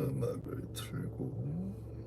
음악을 틀고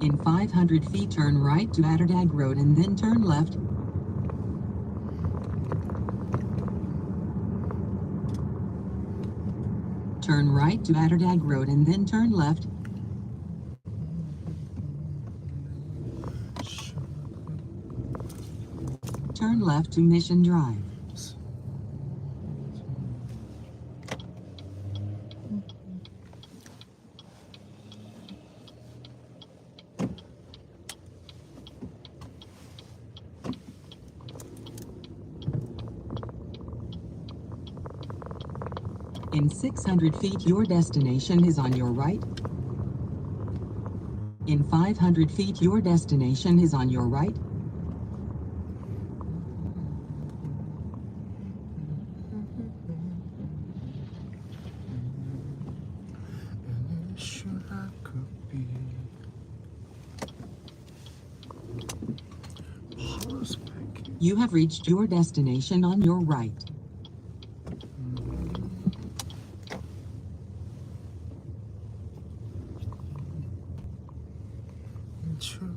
In 500 feet, turn right to Atterdag Road and then turn left. Turn right to Atterdag Road and then turn left. Turn left to Mission Drive. In 600 feet, your destination is on your right. In 500 feet, your destination is on your right. You have reached your destination on your right. 조여줘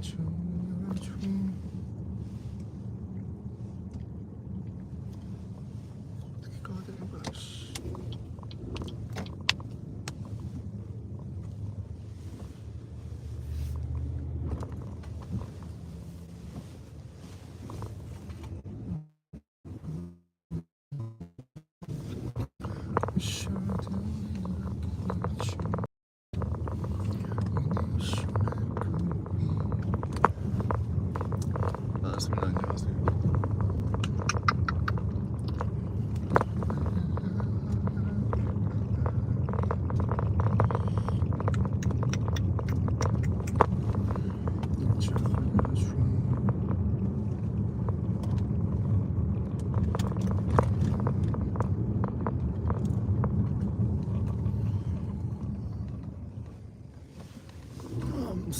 조여줘 어떻게 가야 되는 거야 씨. 반갑습니다. 안녕하세요.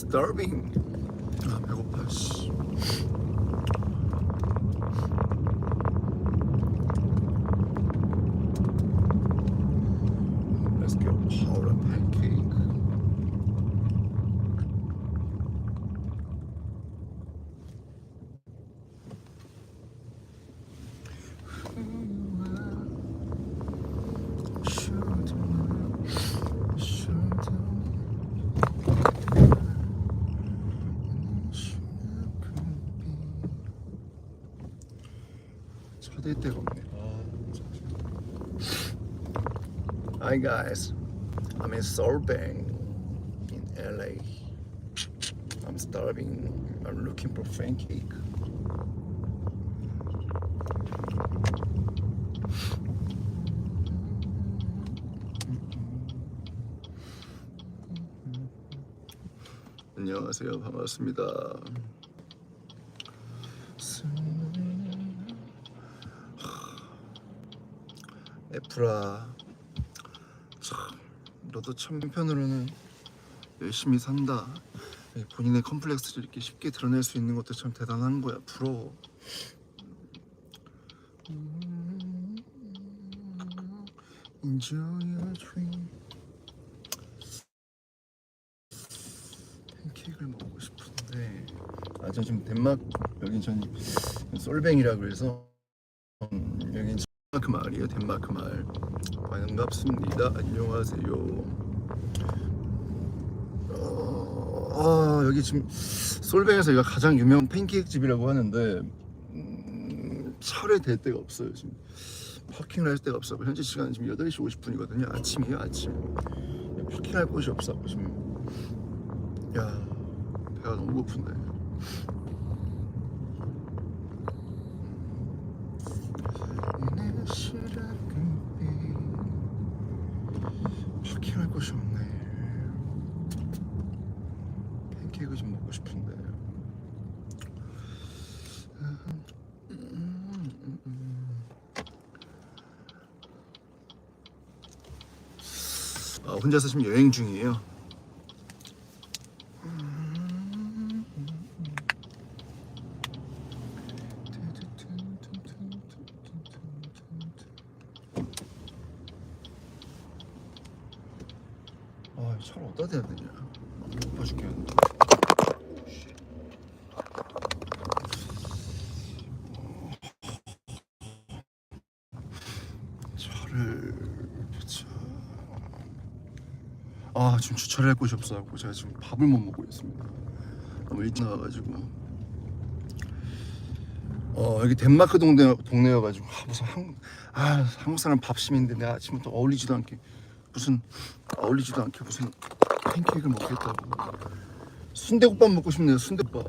I'm starving. 아 배고파. 씨. 쳐댈 데가 없네. Hi guys, I'm in Solvang in LA. I'm starving. I'm looking for pancake. 안녕하세요. 반갑습니다. 애플아. 참, 너도 참 한편으로는 열심히 산다. 본인의 컴플렉스를 이렇게 쉽게 드러낼 수 있는 것도 참 대단한 거야. 부러워. Enjoy your dream. 팬케이크를 먹고 싶은데. 아저 지금 덴마크 여긴 전 솔뱅이라고 해서 음, 여긴 덴마크 마을이에요 덴마크 마을 반갑습니다. 안녕하세요. 아 여기 지금 솔뱅에서 여기가 가장 유명한 팬케이크 집이라고 하는데 음, 차를 댈 데가 없어요 지금. 파킹을 할 데가 없어 현재 시간은 지금 8시 50분이거든요. 아침이에요 아침. 파킹할 곳이 없어 지금. 야 배가 너무 고픈데 내 시작은 파킹할 곳이 없네. 팬케이크 좀 먹고 싶은데. 아, 혼자서 지금 여행 중이에요 아, 이 차를 어디다 대야 되냐? 바빠 죽겠는데. 차를. 아, 지금 주차를 할 곳이 없어갖고 제가 지금 밥을 못 먹고 있습니다. 너무 일찍 나와가지고. 어 여기 덴마크 동네 동네여가지고 아, 무슨 한국 아 한국 사람 밥심인데 내가 아침부터 어울리지도 않게 무슨 어울리지도 않게 무슨 팬케이크를 먹겠다고. 순대국밥 먹고 싶네요 순대국밥.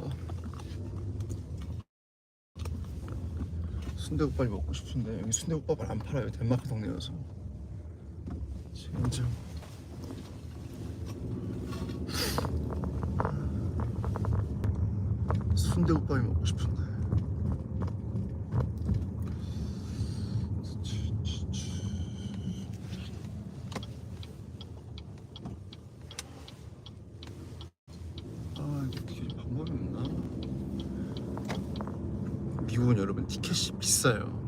순대국밥이 먹고 싶은데 여기 순대국밥을 안 팔아요 덴마크 동네여서. 진짜. 순대국밥이 먹고 싶은데 아 이게 어떻게 방법이 없나? 미국은 여러분 티켓이 비싸요.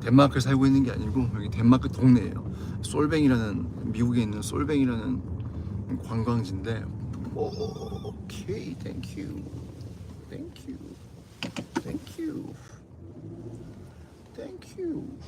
덴마크에 살고 있는 게 아니고 여기 덴마크 동네예요. 솔뱅이라는 미국에 있는 솔뱅이라는 관광지인데 오케이 땡큐 땡큐 땡큐 땡큐